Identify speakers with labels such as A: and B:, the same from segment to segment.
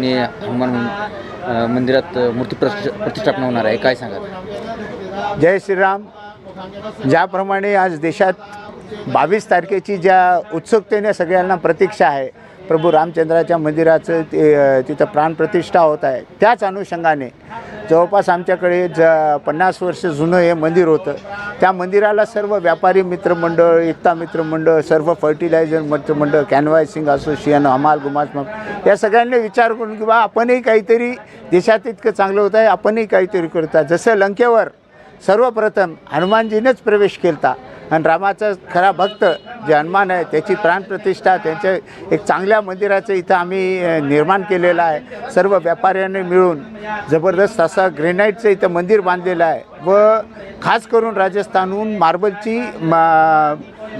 A: पद्धतीने हनुमान मंदिरात मूर्ती प्रतिष्ठा प्रतिष्ठापना होणार आहे. काय सांगा
B: जय श्रीराम. ज्याप्रमाणे आज देशात बावीस तारखेची ज्या उत्सुकतेने सगळ्यांना प्रतीक्षा आहे प्रभू रामचंद्राच्या मंदिराचं ते तिथं प्राणप्रतिष्ठा होत आहे. त्याच अनुषंगाने जवळपास आमच्याकडे ज पन्नास वर्ष जुनं हे मंदिर होतं. त्या मंदिराला सर्व व्यापारी मित्रमंडळ एकता मित्रमंडळ सर्व फर्टिलायझर मित्रमंडळ कॅनवायसिंग असोसिएशन हमाल गुमास मग या सगळ्यांनी विचार करून की बा आपणही काहीतरी देशात इतकं चांगलं होतं आहे आपणही काहीतरी करता. जसं लंकेवर सर्वप्रथम हनुमानजीनेच प्रवेश केला आणि रामाचा खरा भक्त जे हनुमान आहे त्याची प्राणप्रतिष्ठा त्यांच्या एक चांगल्या मंदिराचं इथं आम्ही निर्माण केलेलं आहे. सर्व व्यापाऱ्यांनी मिळून जबरदस्त असं ग्रेनाईटचं इथं मंदिर बांधलेलं आहे व खास करून राजस्थानहून मार्बलची मा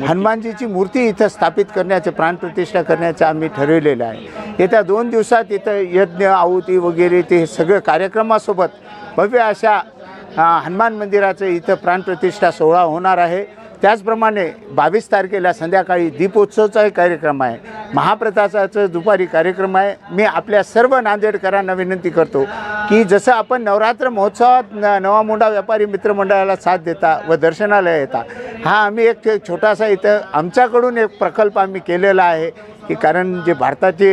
B: हनुमानजीची मूर्ती इथं स्थापित करण्याचे प्राणप्रतिष्ठा करण्याचं आम्ही ठरवलेलं आहे. येत्या दोन दिवसात इथं यज्ञ आहुती वगैरे ते सगळं कार्यक्रमासोबत भव्य अशा हनुमान मंदिराचं इथं प्राणप्रतिष्ठा सोहळा होणार आहे. त्याचप्रमाणे बावीस तारखेला संध्याकाळी दीपोत्सवचाही कार्यक्रम आहे. महाप्रतासाचं दुपारी कार्यक्रम आहे. मी आपल्या सर्व नांदेडकरांना विनंती करतो की जसं आपण नवरात्र महोत्सवात न नवा मुंडा व्यापारी मित्रमंडळाला साथ देता व दर्शनाला येता हा आम्ही एक छोटासा इथं आमच्याकडून एक प्रकल्प आम्ही केलेला आहे की कारण जे भारताची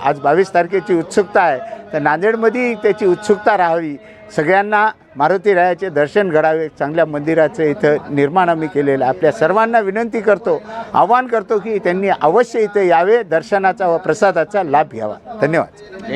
B: आज बावीस तारखेची उत्सुकता आहे तर नांदेडमध्ये त्याची उत्सुकता राहावी. सगळ्यांना मारुती रायाचे दर्शन घडावे चांगल्या मंदिराचं इथं निर्माण आम्ही केलेलं आहे. आपल्या सर्वांना विनंती करतो आवाहन करतो की त्यांनी अवश्य इथं यावे दर्शनाचा व प्रसादाचा लाभ घ्यावा. धन्यवाद.